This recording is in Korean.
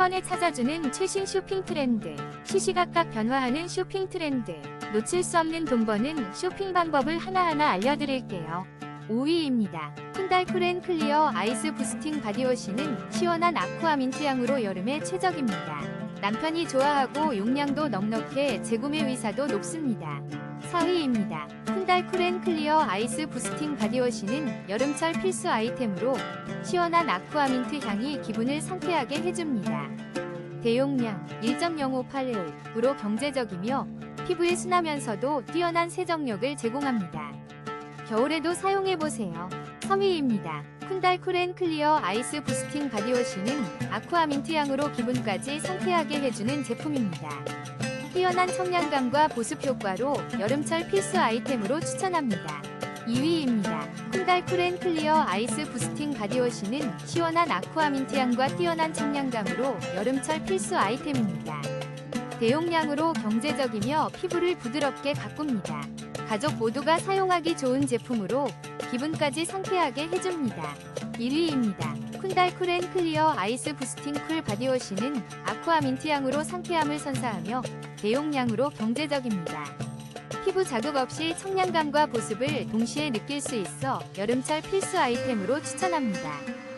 번에 찾아주는 최신 쇼핑 트렌드. 시시각각 변화하는 쇼핑 트렌드. 놓칠 수 없는 돈 버는 쇼핑 방법을 하나하나 알려드릴게요. 5위입니다. 쿤달 쿨앤 클리어 아이스 부스팅 바디워시는 시원한 아쿠아 민트 향으로 여름에 최적입니다. 남편이 좋아하고 용량도 넉넉해 재구매 의사도 높습니다. 4위입니다. 쿤달 쿨앤 클리어 아이스 부스팅 바디워시는 여름철 필수 아이템으로 시원한 아쿠아 민트 향이 기분을 상쾌하게 해줍니다. 대용량 1.0581으로 경제적이며 피부에 순하면서도 뛰어난 세정력을 제공합니다. 겨울에도 사용해보세요. 3위입니다. 쿤달 쿨앤 클리어 아이스 부스팅 바디워시는 아쿠아 민트 향으로 기분까지 상쾌하게 해주는 제품입니다. 뛰어난 청량감과 보습 효과로 여름철 필수 아이템으로 추천합니다. 2위입니다. 쿤달 쿨앤 클리어 아이스 부스팅 바디워시는 시원한 아쿠아 민트 향과 뛰어난 청량감으로 여름철 필수 아이템입니다. 대용량으로 경제적이며 피부를 부드럽게 가꿉니다. 가족 모두가 사용하기 좋은 제품으로 기분까지 상쾌하게 해줍니다. 1위입니다. 쿤달 쿨앤 클리어 아이스 부스팅 쿨 바디워시는 아쿠아 민트 향으로 상쾌함을 선사하며 대용량으로 경제적입니다. 피부 자극 없이 청량감과 보습을 동시에 느낄 수 있어 여름철 필수 아이템으로 추천합니다.